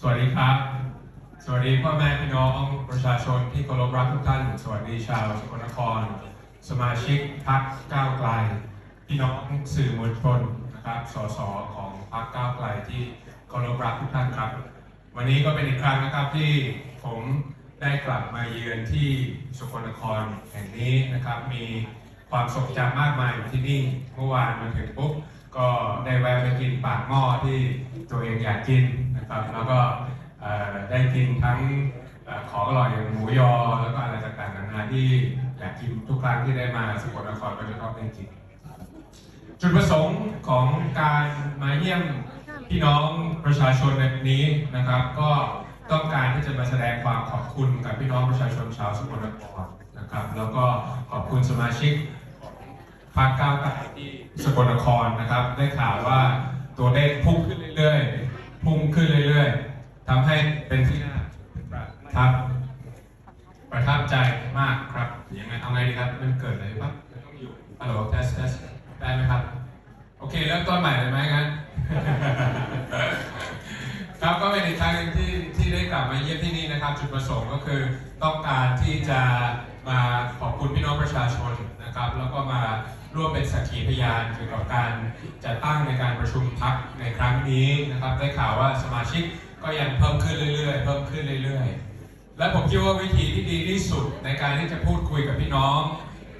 สวัสดีครับ สวัสดีพ่อแม่พี่น้องประชาชนที่เคารพรักทุกท่าน สวัสดีชาวสกลนคร สมาชิกพรรคก้าวไกล พี่น้องสื่อมวลชนนะครับสสของพรรคก้าวไกลที่เคารพรักทุกท่านครับ วันนี้ก็เป็นอีกครั้งนะครับที่ผมได้กลับมาเยือนที่สกลนครแห่งนี้นะครับ มีความทรงจำมากมายอยู่ที่นี่ เมื่อวานมาถึงปุ๊บ ก็ได้แวะไปกินปากหม้อที่ตัวเองอยากกินนะครับ แล้วก็ได้กินทั้งอของอร่อยอย่างหมูยอแล้วก็อะไรต่างๆนานาที่อยากกินทุกครั้งที่ได้มาสกลนครก็จะต้องได้กินจุดประสงค์ของการมาเยี่ยมพี่น้องประชาชนในนี้นะครับ ก็ต้องการที่จะมาแสดงความขอบคุณกับพี่น้องประชาชนชาวสกลนครนะครับ แล้วก็ขอบคุณสมาชิก พรรคก้าวไกลที่สกลนครนะครับ ได้ข่าวว่าตัวเลขพุ่งขึ้นเรื่อยๆ พุ่งขึ้นเรื่อยๆทำให้เป็นที่น่าประทับประทับใจมากครับยังไงเอาไงดีครับ มันเกิดอะไรบ้างมันต้องอยู่ฮัลโหลเทสเทสได้ไหมครับ โอเคเริ่มต้นใหม่เลยไหมงั้นครับก็เป็นอีกครั้งหนึ่งที่ที่ได้กลับมาเยี่ยมที่นี่นะครับ จุดประสงค์ก็คือต้องการที่จะมาขอบคุณพี่น้องประชาชนนะครับ แล้วก็มา ร่วมเป็นสักขีพยานเกี่ยวกับการจัดตั้งในการประชุมพักในครั้งนี้นะครับ ได้ข่าวว่าสมาชิกก็ยังเพิ่มขึ้นเรื่อยๆ เพิ่มขึ้นเรื่อยๆ และผมคิดว่าวิธีที่ดีที่สุดในการที่จะพูดคุยกับพี่น้อง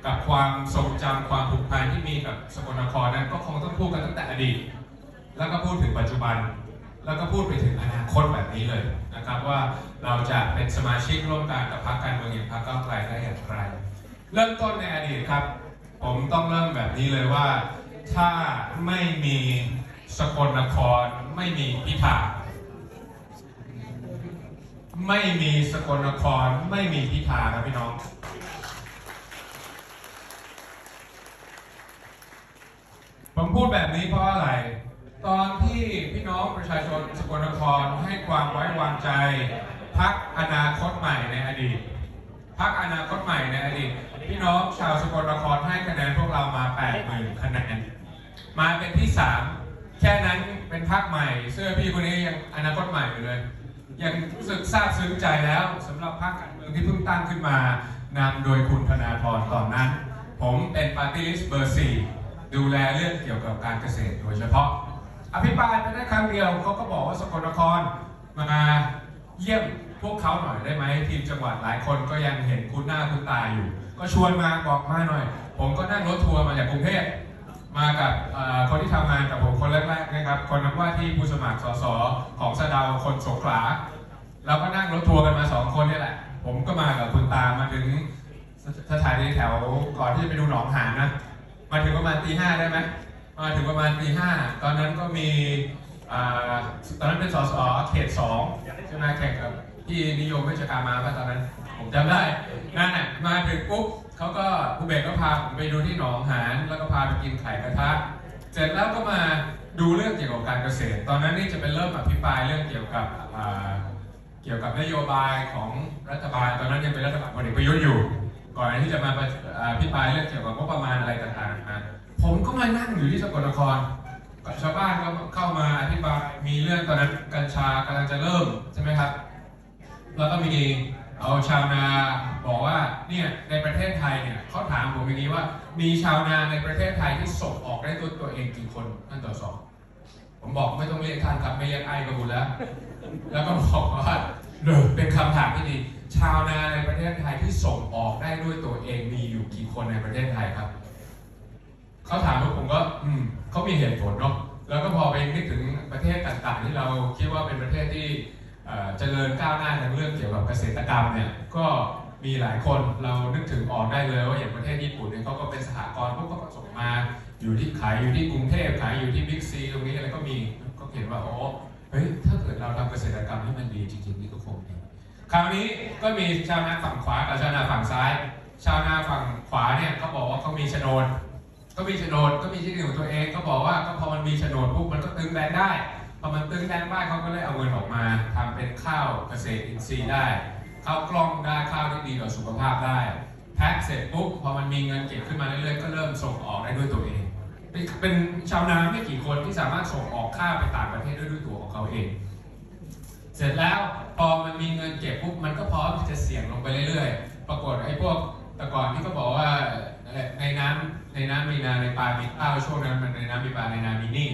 กับความทรงจำความผูกพันที่มีกับสกลนครนั้นก็คงต้องพูดกันตั้งแต่อดีต แล้วก็พูดถึงปัจจุบัน แล้วก็พูดไปถึงอนาคตแบบนี้เลยนะครับว่าเราจะเป็นสมาชิกร่วมกันกับพรรคการเมืองอย่างพรรคก้าวไกลได้อย่างไร เริ่มต้นในอดีตครับ ผมต้องเริ่มแบบนี้เลยว่า ถ้าไม่มีสกลนคร ไม่มีพิธาไม่มีสกลนคร ไม่มีพิธาครับพี่น้อง ผมพูดแบบนี้เพราะอะไร ตอนที่พี่น้องประชาชนสกลนครให้ความไว้วางใจพักอนาคตใหม่ในอดีต พักอนาคตใหม่ในอดีตพี่น้องชาวสกลนครให้คะแนนพวกเรามา 80,000คะแนนมาเป็นที่ 3 แค่นั้นเป็นพักใหม่ เสื้อพี่คนนี้ยังอนาคตใหม่อยู่เลย ยังรู้สึกซาบซึ้งใจแล้วสำหรับพรรคการเมืองที่เพิ่งตั้งขึ้นมานำโดยคุณธนาธรตอนนั้น ผมเป็นปาร์ตี้ลิสต์เบอร์สี่ดูแลเรื่องเกี่ยวกับการเกษตรโดยเฉพาะ อภิปรายไปได้ครั้งเดียวเขาก็บอกว่าสกลนครมาเยี่ยม พวกเขาหน่อยได้ไหมทีมจังหวัดหลายคนก็ยังเห็นคุณหน้าคุณตาอยู่ ก็ชวนมาบอกมาหน่อย ผมก็นั่งรถทัวร์มาจากกรุงเทพมากับคนที่ทำงานกับผมคนแรกๆนะครับ คนนักว่าที่ผู้สมัครสสของสะดาวคนสงขลาเราก็นั่งรถทัวร์กันมาสองคนนี่แหละ ผมก็มากับคุณตามาถึงสถานีแถวก่อนที่จะไปดูหนองหานนะมาถึงประมาณตีห้าได้ไหมมาถึงประมาณตีห้าตอนนั้นก็มีอตอนนั้นเป็นสสเขตสองใช่ไหมแข่งกับ พี่นิยมเวชกามาป่ะตอนนั้น ผมจำได้นั่นน่ะมาถึงปุ๊บเขาก็ผู้เบกก็พาผมไปดูที่หนองหานแล้วก็พาไปกินไข่กระทะเสร็จแล้วก็มาดูเรื่องเกี่ยวกับการเกษตร ตอนนั้นนี่จะเป็นเริ่มอภิปรายเรื่องเกี่ยวกับเกี่ยวกับนโยบายของรัฐบาล ตอนนั้นยังเป็นรัฐบาลพลเอกประยุทธ์อยู่ ก่อนที่จะมาอภิปรายเรื่องเกี่ยวกับงบประมาณอะไรต่างๆนะผมก็มานั่งอยู่ที่สกลนครกับชาวบ้านก็เข้ามาอธิบายมีเรื่องตอนนั้นกัญชากำลังจะเริ่มใช่ไหมครับ แล้วก็มีเอาชาวนาบอกว่าเนี่ยในประเทศไทยเนี่ยเขาถามผมอย่างนี้ว่า มีชาวนาในประเทศไทยที่ส่งออกได้ตัวตัวเองกี่คนท่านต่อสองผมบอกไม่ต้องเรียกท่านครับไม่เรียกไอ้ก็บุญแล้ว แล้วก็บอกว่าเออเป็นคำถามที่ดีชาวนาในประเทศไทยที่ส่งออกได้ด้วยตัวเองมีอยู่กี่คนในประเทศไทยครับเขาถามว่าผมก็อืมเขามีเหตุผลเนาะแล้วก็พอไปนึกถึงประเทศต่างๆ ที่เราคิดว่าเป็นประเทศที่ เจริญก้าวหน้าในเรื่องเกี่ยวกับเกษตรกรรมเนี่ยก็มีหลายคนเรานึกถึงออกได้เลยว่าอย่างประเทศญี่ปุ่นเนี่ยเขาก็เป็นสหกรณ์พวกก็ส่งมาอยู่ที่ขายอยู่ที่กรุงเทพขายอยู่ที่บิ๊กซีตรงนี้อะไรก็มีก็เห็นว่าโอ้เฮ้ยถ้าเกิดเราทำเกษตรกรรมให้มันดีจริงๆนี่ก็คงดีคราวนี้ก็มีชาวนาฝั่งขวากับชาวนาฝั่งซ้าย ชาวนาฝั่งขวาเนี่ยเขาบอกว่าเขามีโฉนดก็มีโฉนดก็มีที่ดินของตัวเองก็บอกว่าก็พอมันมีโฉนดปุ๊บมันก็ตึงแดงได้ พอมันตึงแดงได้เขาก็เลยเอาเงินออกมาทำเป็นข้าวเกษตรอินทรีย์ได้ข้าวกล้องได้ข้าวที่ดีต่อสุขภาพได้แพ็คเสร็จปุ๊บพอมันมีเงินเก็บขึ้นมาเรื่อยๆก็เริ่มส่งออกได้ด้วยตัวเอง เป็นชาวนาไม่กี่คนที่สามารถส่งออกข้าวไปต่างประเทศด้วยด้วยตัวของเขาเอง เสร็จแล้วพอมันมีเงินเก็บปุ๊บมันก็พร้อมที่จะเสี่ยงลงไปเรื่อยๆ ปรากฏไอ้พวกแต่ก่อนที่เขาบอกว่าในน้ำในน้ำมีนาในปลามีข้าวช่วงนั้นมันในน้ำมีปลาในนามีหนี่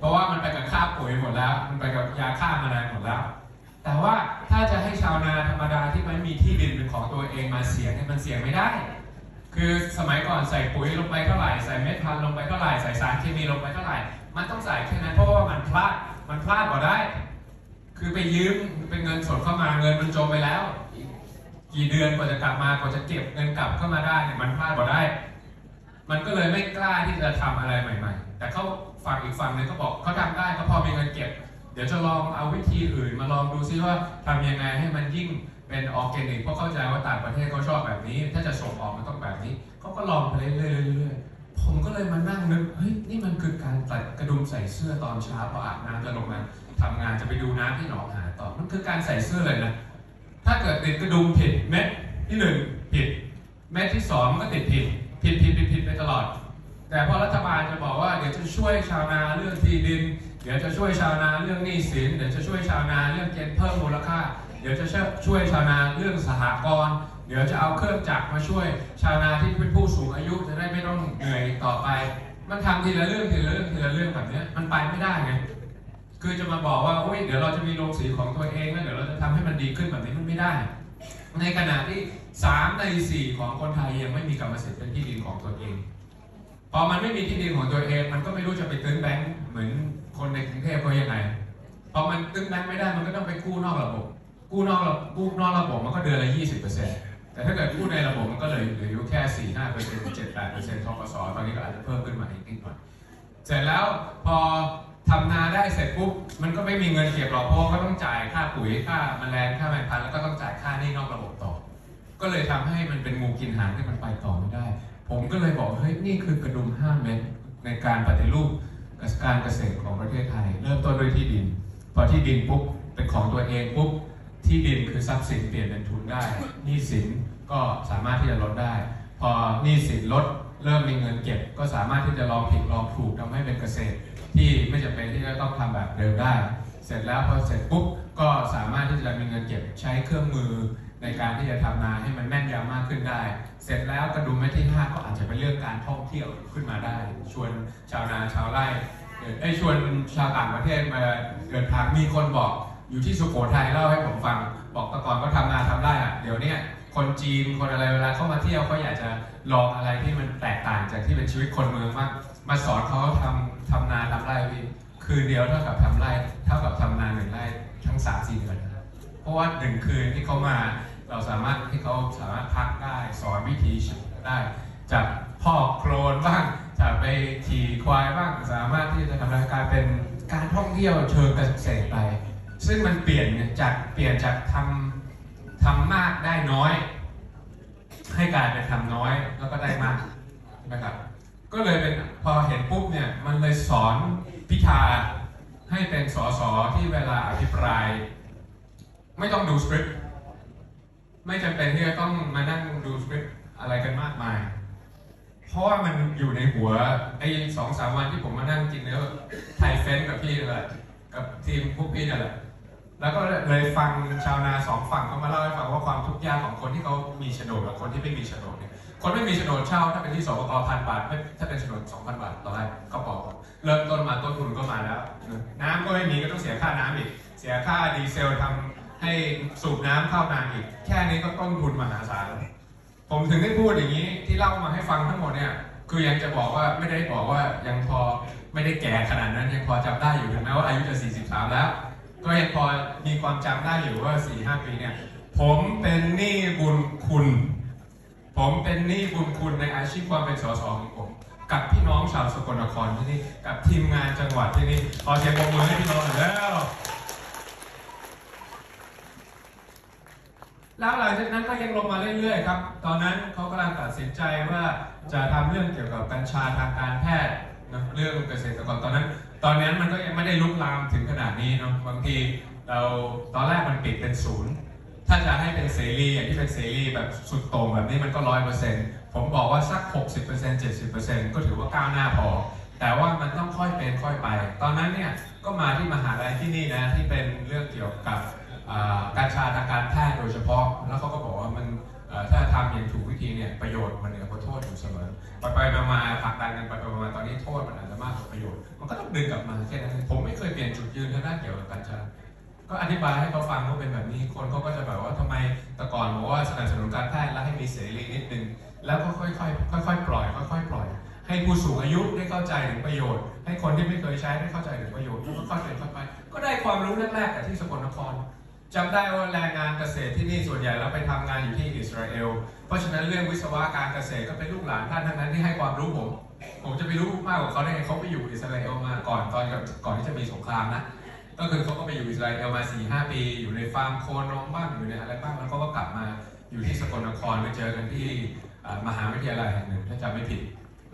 เพราะว่ามันไปกับค่าปุ๋ยหมดแล้ว มันไปกับยาฆ่าแมลงหมดแล้ว แต่ว่าถ้าจะให้ชาวนาธรรมดาที่ไม่มีที่ดินเป็นของตัวเองมาเสี่ยงเนี่ยมันเสี่ยงไม่ได้ คือสมัยก่อนใส่ปุ๋ยลงไปเท่าไหร่ใส่เม็ดพันธุ์ลงไปเท่าไหร่ใส่สารเคมีลงไปเท่าไหร่ มันต้องใส่แค่นั้นเพราะว่ามันพลาดมันพลาดกว่าได้ คือไปยืมเป็นเงินสดเข้ามาเงินมันจมไปแล้ว กี่เดือนกว่าจะกลับมากว่าจะเก็บเงินกลับเข้ามาได้เนี่ยมันพลาดกว่าได้ มันก็เลยไม่กล้าที่จะทำอะไรใหม่ ๆ แต่เขา ฝั่งอีกฝั่งนึงก็บอกเขาทำได้เขาพอมีเงินเก็บ เดี๋ยวจะลองเอาวิธีอื่นมาลองดูซิว่าทำยังไงให้มันยิ่งเป็นออร์แกนิกเพราะเข้าใจว่าต่างประเทศเขาชอบแบบนี้ ถ้าจะส่งออกมันต้องแบบนี้เขาก็ลองไปเรื่อยๆผมก็เลยมานั่งนึกเฮ้ยนี่มันคือการใส่กระดุมใส่เสื้อตอนเช้าพออาบน้ำจะลงมาทำงานจะไปดูน้ำที่หนองหาต่อมันคือการใส่เสื้อเลยนะถ้าเกิดติดกระดุมผิดเม็ดที่หนึ่งผิดเม็ดที่สองก็ติดผิดผิดผิดผิดผิดไปตลอด แต่พอรัฐบาลจะบอกว่าเดี๋ยวจะช่วยชาวนาเรื่องที่ดิน เดี๋ยวจะช่วยชาวนาเรื่องหนี้สิน เดี๋ยวจะช่วยชาวนาเรื่องเก็บเพิ่มมูลค่า เดี๋ยวจะช่วยชาวนาเรื่องสหกรณ์ เดี๋ยวจะเอาเครื่องจักรมาช่วย ชาวนาที่เป็นผู้สูงอายุจะได้ไม่ต้องเหนื่อยต่อไป มันทำทีละเรื่องทีละเรื่องทีละเรื่องแบบนี้มันไปไม่ได้ไง คือจะมาบอกว่าโอ้ยเดี๋ยวเราจะมีโรงสีของตัวเองแล้วเดี๋ยวเราจะทำให้มันดีขึ้นแบบนี้มันไม่ได้ ในขณะที่3ใน4ของคนไทยยังไม่มีกรรมสิทธิ์เป็นที่ดินของตัวเอง พอมันไม่มีที่ดินของตัวเอง มันก็ไม่รู้จะไปตื้นแบงค์เหมือนคนในกรุงเทพเขายังไงพอมันตื้นแบงค์ไม่ได้มันก็ต้องไปกู้นอกระบบ กู้นอกระบบกู้นอกระบบมันก็เดือนละ20%แต่ถ้าเกิดกู้ในระบบมันก็เลยเหลืออยู่แค่4 5เปอร์เซ็นต์7 8เปอร์เซ็นต์ทกสตอนนี้ก็อาจจะเพิ่มขึ้นมาอีกนิดหน่อยเสร็จแล้วพอทำนาได้เสร็จปุ๊บมันก็ไม่มีเงินเก็บหรอกเพราะว่าก็ต้องจ่ายค่าปุ๋ยค่าแมลงค่าแมงพันธุ์แล้วก็ต้องจ่ายค่านี้นอกระบบต่อ ก็เลยทำให้มันเป็นงูกินหางที่มันไปต่อไม่ได้ ผมก็เลยบอกเฮ้ยนี่คือกระดุมห้าเม็ดในการปฏิรูปการเกษตรของประเทศไทย เริ่มต้นด้วยที่ดิน พอที่ดินปุ๊บเป็นของตัวเองปุ๊บที่ดินคือทรัพย์สินเปลี่ยนเป็นทุนได้หนี้สินก็สามารถที่จะลดได้ พอหนี้สินลดเริ่มมีเงินเก็บ ก็สามารถที่จะลองผิดลองถูกทำให้เป็นเกษตร ที่ไม่จำเป็นที่จะต้องทำแบบเดิมได้ เสร็จแล้วพอเสร็จปุ๊บก็สามารถที่จะมีเงินเก็บใช้เครื่องมือ ในการที่จะทำนาให้มันแม่นยำมากขึ้นได้ เสร็จแล้วกระดุมเม็ดที่5ก็อาจจะเป็นเรื่องการท่องเที่ยวขึ้นมาได้ ชวนชาวนาชาวไร่ไอ้ชวนชาวต่างประเทศมาเดินทางมีคนบอกอยู่ที่สุโขทัยเล่าให้ผมฟัง บอกต่ก่อนก็ทำนาทำไร่อะเดี๋ยวเนี้ยคนจีนคนอะไรเวลาเข้ามาเที่ยวเขาอยากจะลองอะไรที่มันแตกต่างจากที่เป็นชีวิตคนเมืองมากมาสอนเขาทำทำนาทำไร่พี่คืนเดียวเท่ากับทำไร่เท่ากับทำนาหนึ่งไร่ทั้งสามสี่เดือนเพราะว่าหนึ่งคืนที่เขามา เราสามารถที่เขาสามารถพักได้สอนวิธีชีวิตได้ จากพ่อกโครนบ้างจากไปขี่ควายบ้างสามารถที่จะทำรายการเป็นการท่องเที่ยวเชิงเกษตรไป ซึ่งมันเปลี่ยนจากเปลี่ยนจากทำทำมากได้น้อย ให้กลายเป็นทำน้อยแล้วก็ได้มากนะครับก็เลยเป็นพอเห็นปุ๊บเนี่ยมันเลยสอนพิธาให้เป็นสสที่เวลาอภิปราย ไม่ต้องดูสคริปต์ ไม่จำเป็นที่จะต้องมานั่งดูสคริปต์อะไรกันมากมาย เพราะว่ามันอยู่ในหัวไอ้สองสามวันที่ผมมานั่งกินเนื้อไทยเฟ้นกับพี่นั่นแหละกับทีมพวกพี่นั่นแหละแล้วก็เลยฟังชาวนาสองฝั่งเขามาเล่าให้ฟังว่าความทุกข์ยากของคนที่เขามีโฉนดกับคนที่ไม่มีโฉนดเนี่ยคนไม่มีโฉนดเช่าถ้าเป็นที่สปกพันบาทถ้าเป็นโฉนดสองพันบาทต่อไร่ก็บอกเริ่มต้นมาต้นทุนก็มาแล้ว น้ำก็ไม่มีก็ต้องเสียค่าน้ำอีก เสียค่าดีเซลทำ ให้สูบน้ำเข้านาอีก แค่นี้ก็ต้นทุนมหาศาลผมถึงได้พูดอย่างนี้ที่เล่ามาให้ฟังทั้งหมดเนี่ย คือยังจะบอกว่าไม่ได้บอกว่ายังพอไม่ได้แก่ขนาดนั้นยังพอจำได้อยู่ถึงแม้ว่าอายุจะ 43 แล้ว ก็ยังพอมีความจำได้อยู่ว่า 4-5 ปีเนี่ย ผมเป็นหนี้บุญคุณ ผมเป็นหนี้บุญคุณในอาชีพความเป็นสสของผม กับพี่น้องชาวสกลนครที่นี่ กับทีมงานจังหวัดที่นี่ขอเสียงปรบมือให้พี่น้องหน่อยแล้ว แล้วหลังจากนั้นก็ยังลงมาเรื่อยๆครับ ตอนนั้นเขากำลังตัดสินใจว่าจะทำเรื่องเกี่ยวกับกัญชาทางการแพทย์นะเรื่องเกษตรกรตอนนั้น ตอนนั้นมันก็ยังไม่ได้ลุกลามถึงขนาดนี้เนาะบางทีเราตอนแรกมันปิดเป็นศูนย์ถ้าจะให้เป็นเสรีอย่างที่เป็นเสรีแบบสุดโต่งแบบนี้มันก็ร้อยเปอร์เซ็นต์ผมบอกว่าสัก 60% 70%ก็ถือว่าก้าวหน้าพอ แต่ว่ามันต้องค่อยเป็นค่อยไป ตอนนั้นเนี่ยก็มาที่มหาลัยที่นี่นะที่เป็นเรื่องเกี่ยวกับ การชาทางการแพทย์โดยเฉพาะ แล้วเขาก็บอกว่ามันถ้าทำอย่างถูกวิธีเนี่ยประโยชน์มันเหนือกว่าโทษอยู่เสมอไปไปมามาผลักดันกันไปไปมาตอนนี้โทษมันอาจจะมากกว่าประโยชน์ มันก็ต้องดึงกลับมาแค่นั้นผมไม่เคยเปลี่ยนจุดยืนทางด้านเกี่ยวกับการชาก็อธิบายให้เขาฟังว่าเป็นแบบนี้คนเขาก็จะแบบว่าทำไมแต่ก่อนบอกว่าสนับสนุนการแพทย์แล้วให้มีเสรีนิดนึงแล้วก็ค่อยๆค่อยๆปล่อยค่อยๆปล่อย ให้ผู้สูงอายุได้เข้าใจถึงประโยชน์ ให้คนที่ไม่เคยใช้ได้เข้าใจถึงประโยชน์แล้วก็ค่อยๆเป็นค่อยๆไปก็ได้ความรู้แรกๆกับที่สกลนคร จำได้ว่าแรงงานเกษตรที่นี่ส่วนใหญ่แล้วไปทำงานอยู่ที่อิสราเอล เพราะฉะนั้นเรื่องวิศวะการเกษตรก็เป็นลูกหลานท่านทั้งนั้นที่ให้ความรู้ผม ผมจะไปรู้มากกว่าเขาได้ไงเขาไปอยู่อิสราเอลมาก่อนตอนก่อนที่จะมีสงครามนะ ก็คือเขาก็ไปอยู่อิสราเอลมา4ีหปี อยู่ในฟาร์มโคนมบ้างอยู่ในอะไรบ้างแล้วเขาก็กลับมาอยู่ที่สกลนครไปเจอกันที่มหาวิทยาลัยแห่งหนึ่งถ้าจำไม่ผิด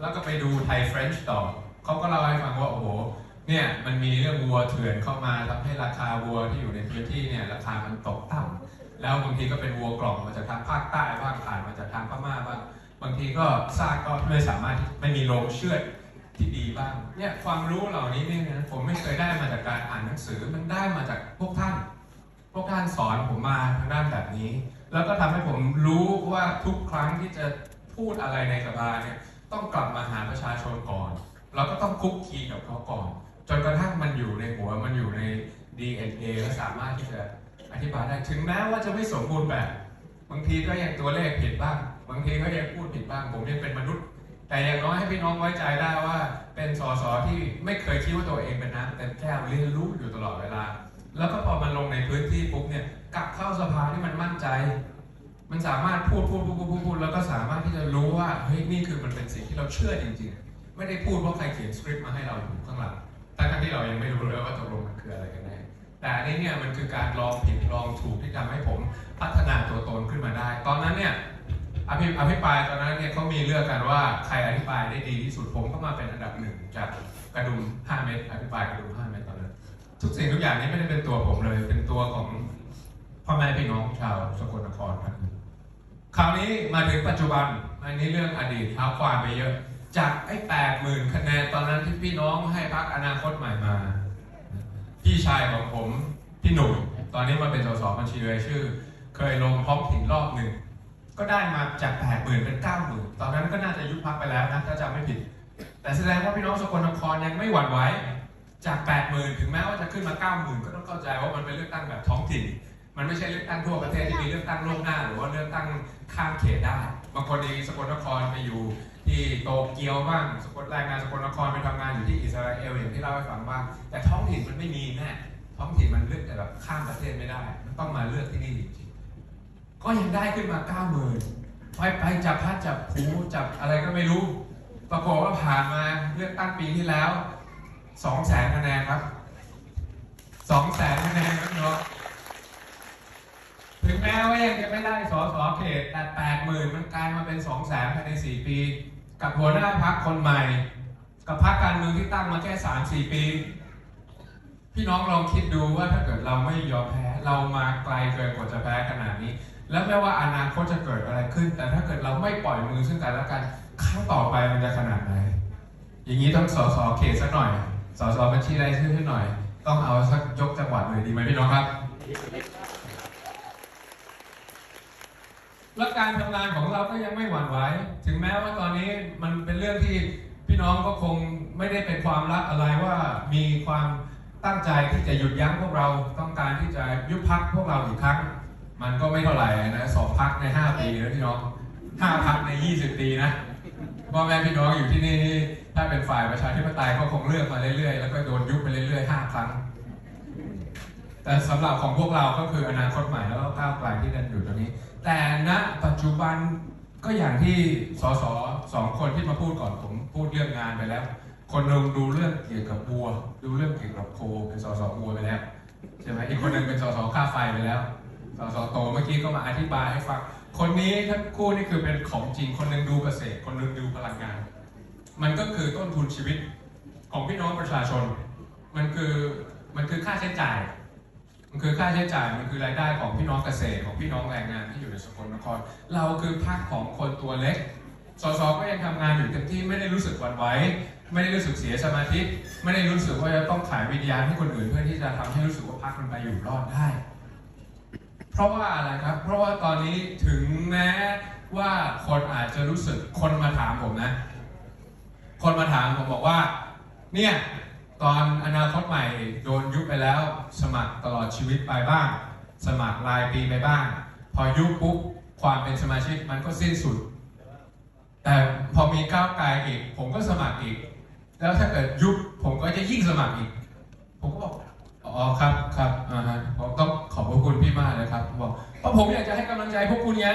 แล้วก็ไปดูไทยเฟรนช์ต่อเขาก็เล่าให้ฟังว่าโอ้โห เนี่ยมันมีเรื่องวัวเถื่อนเข้ามาทำให้ราคาวัวที่อยู่ในพื้นที่เนี่ยราคามันตกต่ำแล้วบางทีก็เป็นวัวกล่องมาจากทางภาคใต้บ้างผ่านมาจากทางพม่าบ้างบางทีก็ซากก็ไม่สามารถที่ไม่มีโรงเชือดที่ดีบ้างเนี่ยความรู้เหล่านี้เนี่ยนผมไม่เคยได้มาจากการอ่านหนังสือมันได้มาจากพวกท่าน พวกท่านสอนผมมาทางด้านแบบนี้ แล้วก็ทำให้ผมรู้ว่าทุกครั้งที่จะพูดอะไรในสภาเนี่ยต้องกลับมาหาประชาชนก่อนเราก็ต้องคุกคีกับเขาก่อน จนกระทั่งมันอยู่ในหัวมันอยู่ใน DNA และสามารถที่จะอธิบายได้ถึงแม้ว่าจะไม่สมบูรณ์แบบ บางทีก็ยังตัวเลขผิดบ้าง บางทีก็ยังพูดผิดบ้าง ผมยังเป็นมนุษย์ แต่อย่างน้อยให้พี่น้องไว้ใจได้ว่า เป็นสสที่ไม่เคยคิดว่าตัวเองเป็นน้ำเต็มแก้วเรียนรู้อยู่ตลอดเวลา แล้วก็พอมันลงในพื้นที่ปุ๊บเนี่ยกลับเข้าสภาที่มันมั่นใจ มันสามารถพูดพูดพูดพูดพูดพูดแล้วก็สามารถที่จะรู้ว่าเฮ้ยนี่คือมันเป็นสิ่งที่เราเชื่อจริง ๆ ไม่ได้พูดเพราะใครเขียนสคริปต์มาให้เราอยู่ข้างหลัง ทั้งที่เรายังไม่รู้เลยว่าตกลงมันคืออะไรกันแน่แต่อันนี้เนี่ยมันคือการลองผิดลองถูกที่ทำให้ผมพัฒนาตัวตนขึ้นมาได้ ตอนนั้นเนี่ยอภิอภิปรายตอนนั้นเนี่ยเขามีเลือกกันว่าใครอภิปรายได้ดีที่สุดผมก็มาเป็นอันดับหนึ่งจากกระดุม5เมตรอภิปรายกระดุม5เมตรตอนนั้นทุกสิ่งทุกอย่างนี้ไม่ได้เป็นตัวผมเลย เป็นตัวของพ่อแม่พี่น้องชาวสกลนครครับคราวนี้มาถึงปัจจุบันอันนี้เรื่องอดีตเท้าความไปเยอะ จากไอ้แปดหมื่นคะแนนตอนนั้นที่พี่น้องให้พักอนาคตใหม่มา พี่ชายของผมพี่หนุ่มตอนนี้มาเป็นสสบัญชีรายชื่อ เคยลงท้องถิ่นรอบหนึ่งก็ได้มาจาก8 0,000เป็น90,000ตอนนั้นก็น่าจะยุบพักไปแล้วนะถ้าจำไม่ผิด แต่แสดงว่าพี่น้องสกลนครยังไม่หวั่นไหวจาก80,000ถึงแม้ว่าจะขึ้นมา90,000ก็ต้องเข้าใจว่ามันเป็นเลือกตั้งแบบท้องถิ่นมันไม่ใช่เลือกตั้งทั่วประเทศที่มีเลือกตั้งล่วงหน้า หรือว่าเลือกตั้งข้ามเขตได้บางคนเองสกลนครไปอยู่ ที่โตเกียวบ้างสกลแรงงานสกลนครไปทำงานอยู่ที่อิสราเอลอย่างที่เล่าให้ฟังบ้างแต่ท้องถิ่นมันไม่มีแน่ท้องถิ่นมันเลือกแต่แบบข้ามประเทศไม่ได้ มันต้องมาเลือกที่นี่จริงๆก็ยังได้ขึ้นมา90,000ไปไปจับพัดจับผูจับอะไรก็ไม่รู้ ปรากฏว่าผ่านมาเลือกตั้งปีที่แล้วสองแสนคะแนนครับสองแสนคะแนนครับพี่น้องถึงแม้ว่ายังจะไม่ได้สอสอเขตแต่แปดหมื่นมันกลายมาเป็นสองแสนภายในสี่ปี กับหัวหน้าพักคนใหม่ กับพักการเมืองที่ตั้งมาแค่สามสี่ปี พี่น้องลองคิดดูว่าถ้าเกิดเราไม่ยอมแพ้เรามาไกลเกินกว่าจะแพ้ขนาดนี้ แล้วไม่ว่าอนาคตจะเกิดอะไรขึ้น แต่ถ้าเกิดเราไม่ปล่อยมือซึ่งกันและกันครั้งต่อไปมันจะขนาดไหนอย่างนี้ต้องสอสอเขตสักหน่อยสอสอบัญชีรายชื่อให้หน่อย ต้องเอาสักยกจังหวัดเลยดีไหมพี่น้องครับ และการทำงานของเราก็ยังไม่หวั่นไหว ถึงแม้ว่าตอนนี้มันเป็นเรื่องที่พี่น้องก็คงไม่ได้เป็นความลับอะไรว่ามีความตั้งใจที่จะหยุดยั้งพวกเราต้องการที่จะยุบพักพวกเราอีกครั้ง มันก็ไม่เท่าไหร่นะสองพักใน 5 ปีนะพี่น้องห้าพักใน 20 ปีนะพ่อแม่พี่น้องอยู่ที่นี่ถ้าเป็นฝ่ายประชาธิปไตยก็คงเลือกมาเรื่อยๆ แล้วก็โดนยุบไปเรื่อยๆ5ครั้ง แต่สำหรับของพวกเราก็คืออนาคตใหม่แล้วก็ก้าวไกลที่เดินอยู่ตรงนี้ แต่ณปัจจุบันก็อย่างที่สสสองคนที่มาพูดก่อนผมพูดเรื่องงานไปแล้ว คนหนึงดูเรื่องเกี่ยวกับวัว ดูเรื่องเกี่ยวกับโคเป็นสสวัวไปแล้วใช่ไหมอีกคนหนึงเป็นสสค่าไฟไปแล้วสสโตเมื่อกี้ก็มาอธิบายให้ฟังคนนี้ทั้งคู่นี่คือเป็นของจริงคนหนึงดูเกษตรคนหนึงดูพลังงาน มันก็คือต้นทุนชีวิตของพี่น้องประชาชน มันคือมันคือค่าใช้จ่าย มันคือค่าใช้จ่ายมันคือรายได้ของพี่น้องเกษตรของพี่น้องแรงงานที่อยู่ในสกลนคร เราคือภาคของคนตัวเล็กสสก็ยังทำงานอยู่เต็มที่ไม่ได้รู้สึกหวั่นไหวไม่ได้รู้สึกเสียสมาธิไม่ได้รู้สึกว่าจะต้องขายวิญญาณให้คนอื่นเพื่อที่จะทำให้รู้สึกว่าพักมันไปอยู่รอดได้ เพราะว่าอะไรครับ เพราะว่าตอนนี้ถึงแม้ว่าคนอาจจะรู้สึกคนมาถามผมนะ คนมาถามผมบอกว่า เนี่ย ตอนอนาคตใหม่โดนยุบไปแล้ว สมัครตลอดชีวิตไปบ้าง สมัครรายปีไปบ้าง พอยุบปุ๊บความเป็นสมาชิกมันก็สิ้นสุด แต่พอมีก้าวไกลอีก ผมก็สมัครอีก แล้วถ้าเกิดยุบผมก็จะยิ่งสมัครอีก ผมก็บอกอ๋อครับครับอ่าฮะผมต้องขอบพระคุณพี่มากเลยครับผมบอกเพราะผมอยากจะให้กำลังใจพวกคุณไง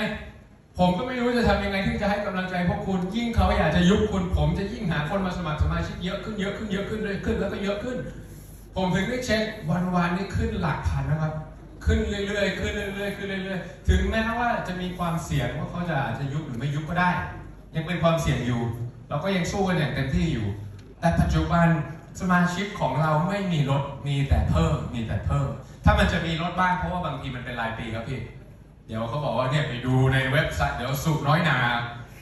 ผมก็ไม่รู้จะทำยังไงที่จะให้กำลังใจพวกคุณ ยิ่งเขาอยากจะยุบคุณ ผมจะยิ่งหาคนมาสมัครสมาชิกเยอะขึ้นเยอะขึ้นเยอะขึ้นเรื่อยขึ้นแล้วก็เยอะขึ้น ผมถึงได้เช็ควันวันนี่ขึ้นหลักพันนะครับ ขึ้นเรื่อยๆขึ้นเรื่อยๆขึ้นเรื่อยๆ ถึงแม้ว่าจะมีความเสี่ยงว่าเขาจะอาจจะยุบหรือไม่ยุบก็ได้ ยังเป็นความเสี่ยงอยู่ เราก็ยังสู้กันอย่างเต็มที่อยู่ แต่ปัจจุบันสมาชิกของเราไม่มีลดมีแต่เพิ่มมีแต่เพิ่ม ถ้ามันจะมีลดบ้างเพราะว่าบางทีมันเป็นรายปีครับพี่ ดี๋ยวเขาบอกว่าเนี่ยไปดูในเว็บไซต์เดี๋ยวสุกน้อยหนา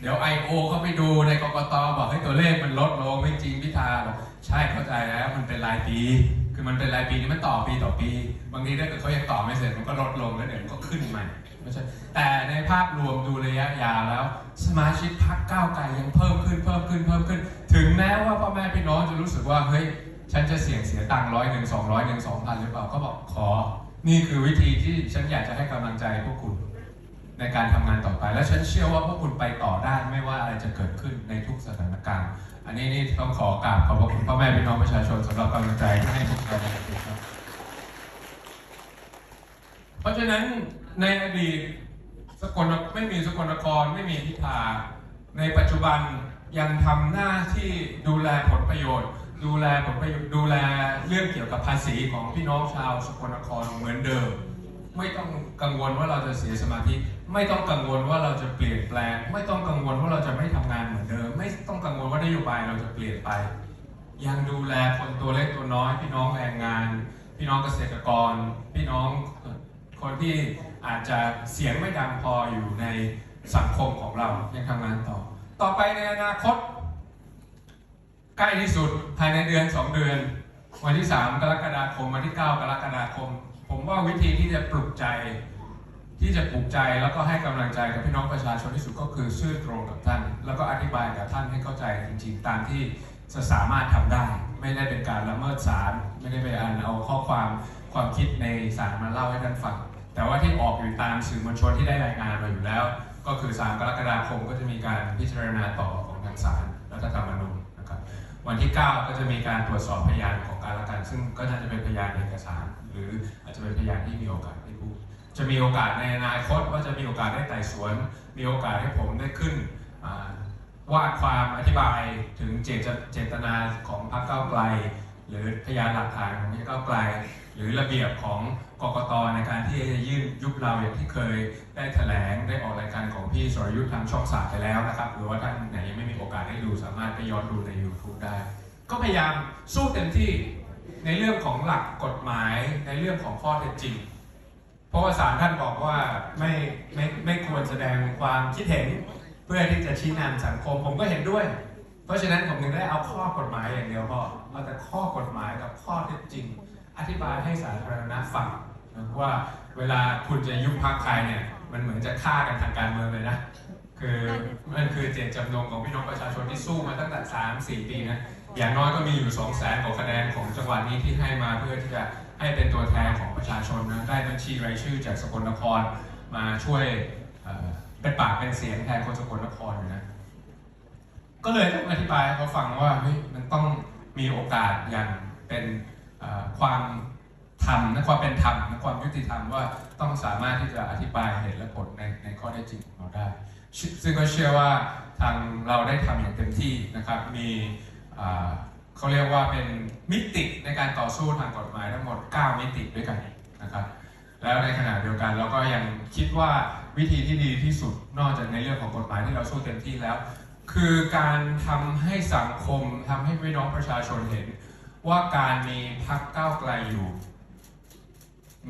เดี๋ยว I.O. เขาไปดูในกกตบอกให้ตัวเลขมันลดลงไม่จริงพิธาบอกใช่เข้าใจแล้วมันเป็นรายปี คือมันเป็นรายปีนี่มันต่อปีต่อปี บางทีถ้าเกิดเขายังต่อไม่เสร็จมันก็ลดลงแล้วเดี๋ยวมันก็ขึ้นใหม่ไม่ใช่แต่ในภาพรวมดูระยะยาวแล้ว สมาชิกพรรคก้าวไกลยังเพิ่มขึ้นเพิ่มขึ้นเพิ่มขึ้น ถึงแม้ว่าพ่อแม่พี่น้องจะรู้สึกว่าเฮ้ยฉันจะเสี่ยงเสียตังค์ร้อยหนึ่งสองร้อยหนึ่งสองพันหรือเปล่าก็บอกขอ นี่คือวิธีที่ฉันอยากจะให้กำลังใจพวกคุณในการทำงานต่อไป และฉันเชื่อว่าพวกคุณไปต่อได้ไม่ว่าอะไรจะเกิดขึ้นในทุกสถานการณ์ อันนี้นี่ต้องขอกราบขอบพระคุณพ่อแม่พี่น้องประชาชนสำหรับกำลังใจที่ให้พวกเราเพราะฉะนั้นในอดีตสกลไม่มีสกลนครไม่มีพิธาในปัจจุบันยังทำหน้าที่ดูแลผลประโยชน์ ดูแลผลประโยชน์ดูแลเรื่องเกี่ยวกับภาษีของพี่น้องชาวสกลนครเหมือนเดิม ไม่ต้องกังวลว่าเราจะเสียสมาธิ ไม่ต้องกังวลว่าเราจะเปลี่ยนแปลง ไม่ต้องกังวลว่าเราจะไม่ทำงานเหมือนเดิม ไม่ต้องกังวลว่านโยบายเราจะเปลี่ยนไป ยังดูแลคนตัวเล็กตัวน้อย พี่น้องแรงงาน พี่น้องเกษตรกร พี่น้องคนที่อาจจะเสียงไม่ดังพออยู่ในสังคมของเรายังทำงานต่อ ต่อไปในอนาคต ใกล้ที่สุดภายในเดือน 2 เดือน วันที่ 3 กรกฎาคม วันที่ 9 กรกฎาคม ผมว่าวิธีที่จะปลุกใจ ที่จะปลุกใจแล้วก็ให้กำลังใจกับพี่น้องประชาชนที่สุดก็คือซื่อตรงกับท่าน แล้วก็อธิบายกับท่านให้เข้าใจจริงๆ ตามที่จะสามารถทำได้ ไม่ได้เป็นการละเมิดศาลไม่ได้ไปอ่านเอาข้อความความคิดในศาลมาเล่าให้ท่านฟังแต่ว่าที่ออกอยู่ตามสื่อมวลชนที่ได้รายงานมาอยู่แล้ว ก็คือ 3 กรกฎาคมก็จะมีการพิจารณาต่อของทางศาลรัฐธรรมนูญ วันที่ 9 ก็จะมีการตรวจสอบพยานของการละกัน ซึ่งก็น่าจะเป็นพยานเอกสาร หรืออาจจะเป็นพยานที่มีโอกาสได้พูดจะมีโอกาสในอนาคตว่าจะมีโอกาสได้ไต่สวน มีโอกาสให้ผมได้ขึ้นอ่าวาดความอธิบายถึงเจตเจตนาของพรรคก้าวไกล หรือพยานหลักฐานของพรรคก้าวไกล หรือระเบียบของกกตในการที่จะยื่นยุบเราอย่างที่เคยได้แถลงได้ออกรายการของพี่สรยุทธ์ทางช่องสามไปแล้วนะครับ หรือว่าท่านไหนยังไม่มีโอกาสได้ดูสามารถไปย้อนดูใน YouTube ได้ ก็พยายามสู้เต็มที่ในเรื่องของหลักกฎหมายในเรื่องของข้อเท็จจริง เพราะว่าศาลท่านบอกว่าไม่ไม่ไม่ควรแสดงความคิดเห็นเพื่อที่จะชี้นำสังคมผมก็เห็นด้วย เพราะฉะนั้นผมถึงได้เอาข้อกฎหมายอย่างเดียวพอเอาแต่ข้อกฎหมายกับข้อเท็จจริง อธิบายให้สาธารณะฟังว่าเวลาคุณจะยุบพรรคใครเนี่ยมันเหมือนจะฆ่ากันทางการเมืองเลยนะ คือมันคือเจตจำนงของพี่น้องประชาชนที่สู้มาตั้งแต่3 4ปีนะอย่างน้อยก็มีอยู่2 0 0แสนกว่าคะแนนของจังหวัดนี้ที่ให้มาเพื่อที่จะให้เป็นตัวแทนของประชาชนนะได้บัญชีรายชื่อจากสกลนครมาช่วยเป็นปากเป็นเสียงแทนคนสกลนครอยู่นะก็เลยต้องอธิบายให้เขาฟังว่าเฮ้ยมันต้องมีโอกาสอย่างเป็นความธรรมนะความเป็นธรรมนะความยุติธรรมว่าต้องสามารถที่จะอธิบายเหตุและผลในในข้อเท็จจริงของเราได้ ซึ่งก็เชื่อว่าทางเราได้ทำอย่างเต็มที่นะครับ มีเขาเรียกว่าเป็นมิติในการต่อสู้ทางกฎหมายทั้งหมด 9 มิติด้วยกันนะครับ แล้วในขณะเดียวกันเราก็ยังคิดว่าวิธีที่ดีที่สุดนอกจากในเรื่องของกฎหมายที่เราสู้เต็มที่แล้ว คือการทำให้สังคมทำให้พี่น้องประชาชนเห็น ว่าการมีพักก้าวไกลอยู่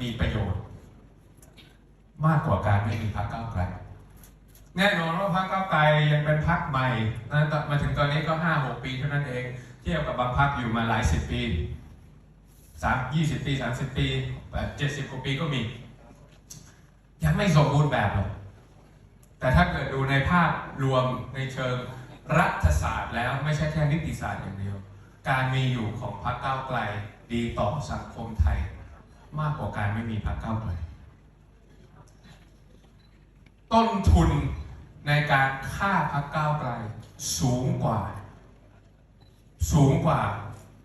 มีประโยชน์ มากกว่าการไม่มีพักก้าวไกล แน่นอนว่าพรรคก้าวไกลยังเป็นพรรคใหม่นะมาถึงตอนนี้ก็5 6ปีเท่านั้นเอง เทียบกับบางพักอยู่มาหลายสิบปีสามยี่สิบปีสามสิบปีเจ็ดสิบกว่าปีก็มี ยังไม่สมบูรณ์แบบเลยแต่ถ้าเกิดดูในภาพรวมในเชิงรัฐศาสตร์แล้วไม่ใช่แค่นิติศาสตร์อย่างเดียว การมีอยู่ของพรรคก้าวไกลดีต่อสังคมไทย มากกว่าการไม่มีพรรคก้าวไกล ต้นทุนในการฆ่าพรรคก้าวไกลสูงกว่า สูงกว่า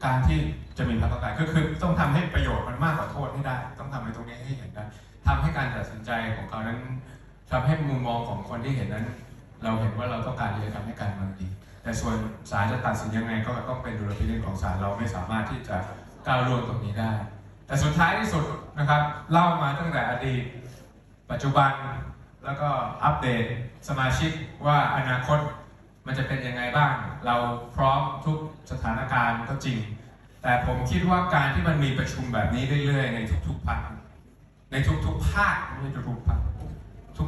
การที่จะมีพรรคก้าวไกลก็คือต้องทำให้ประโยชน์มันมากกว่าโทษให้ได้ ต้องทำในตรงนี้ให้เห็นได้ทำให้การตัดสินใจของเขานั้นทำให้มุมมองของคนที่เห็นนั้น เราเห็นว่าเราต้องการที่จะทำให้การเมืองดี แต่ส่วนศาลจะตัดสินยังไงก็ต้องเป็นดุลพินิจของศาลเราไม่สามารถที่จะก้าวล่วงตรงนี้ได้ แต่สุดท้ายที่สุดนะครับเล่ามาตั้งแต่อดีต ปัจจุบัน แล้วก็อัปเดตสมาชิกว่าอนาคตมันจะเป็นยังไงบ้าง เราพร้อมทุกสถานการณ์ก็จริง แต่ผมคิดว่าการที่มันมีประชุมแบบนี้เรื่อยๆ ในทุกๆภาคในทุกๆภาคไม่ใช่ทุกภาค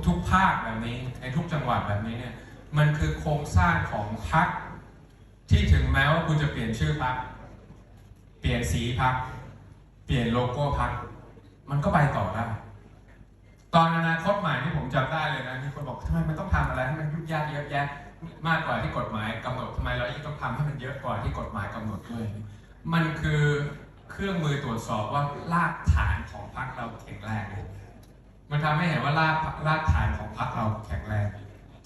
ทุกๆภาคแบบนี้ ในทุกจังหวัดแบบนี้เนี่ยมันคือโครงสร้างของพรรคที่ถึงแม้ว่าคุณจะเปลี่ยนชื่อพรรคเปลี่ยนสีพรรคเปลี่ยนโลโก้พรรคมันก็ไปต่อได้ ตอนอนาคตใหม่ที่ผมจำได้เลยนะมีคนบอกทำไมมันต้องทำอะไรให้มันยุ่งยากเยอะแยะมากกว่าที่กฎหมายกำหนดทำไมเรายิ่งต้องทำให้มันเยอะกว่าที่กฎหมายกำหนดด้วย มันคือเครื่องมือตรวจสอบว่ารากฐานของพรรคเราแข็งแรงมันทำให้เห็นว่ารากรากฐานของพรรคเราแข็งแรง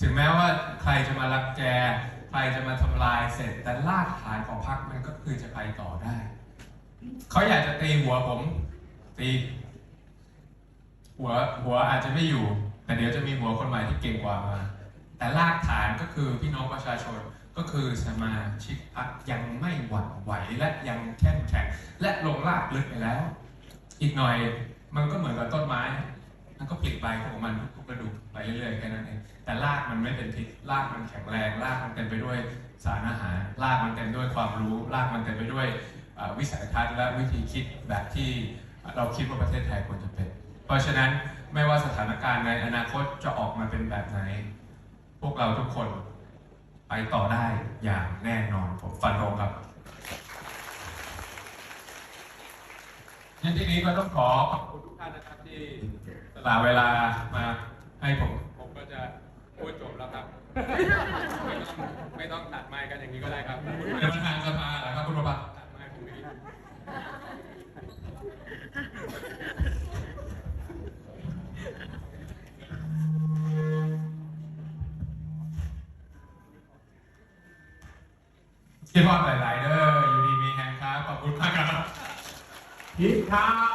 ถึงแม้ว่าใครจะมารังแก ใครจะมาทำลายเสร็จ แต่รากฐานของพรรคมันก็คือจะไปต่อได้ เขาอยากจะตีหัวผมตี หัวหัวอาจจะไม่อยู่ แต่เดี๋ยวจะมีหัวคนใหม่ที่เก่งกว่ามา แต่รากฐานก็คือพี่น้องประชาชนก็คือสมาชิกพรรคยังไม่หวั่นไหวและยังเข้มแข็งและลงรากลึกไปแล้ว อีกหน่อยมันก็เหมือนกับต้นไม้มันก็ปลิดใบของมันทุกฤดูกไปเรื่อยๆแค่นั้นเองแต่รากมันไม่เป็นพิษรากมันแข็งแรงรากมันเต็มไปด้วยสารอาหารรากมันเต็มด้วยความรู้รากมันเต็มไปด้วยวิสัยทัศน์และวิธีคิดแบบที่เราคิดว่าประเทศไทยควรจะเป็น เพราะฉะนั้นไม่ว่าสถานการณ์ในอนาคตจะออกมาเป็นแบบไหน พวกเราทุกคนไปต่อได้อย่างแน่นอนผมฟันธงครับยันที่นี้ก็ต้องขอขอบคุณทุกท่านนะครับที่สละเวลามาให้ผมผมก็จะพูดจบแล้วครับ ไม่ต้องไม่ต้องตัดไม้กันอย่างนี้ก็ได้ครับเป็นประธานสภาเหรอครับคุณประภา ด้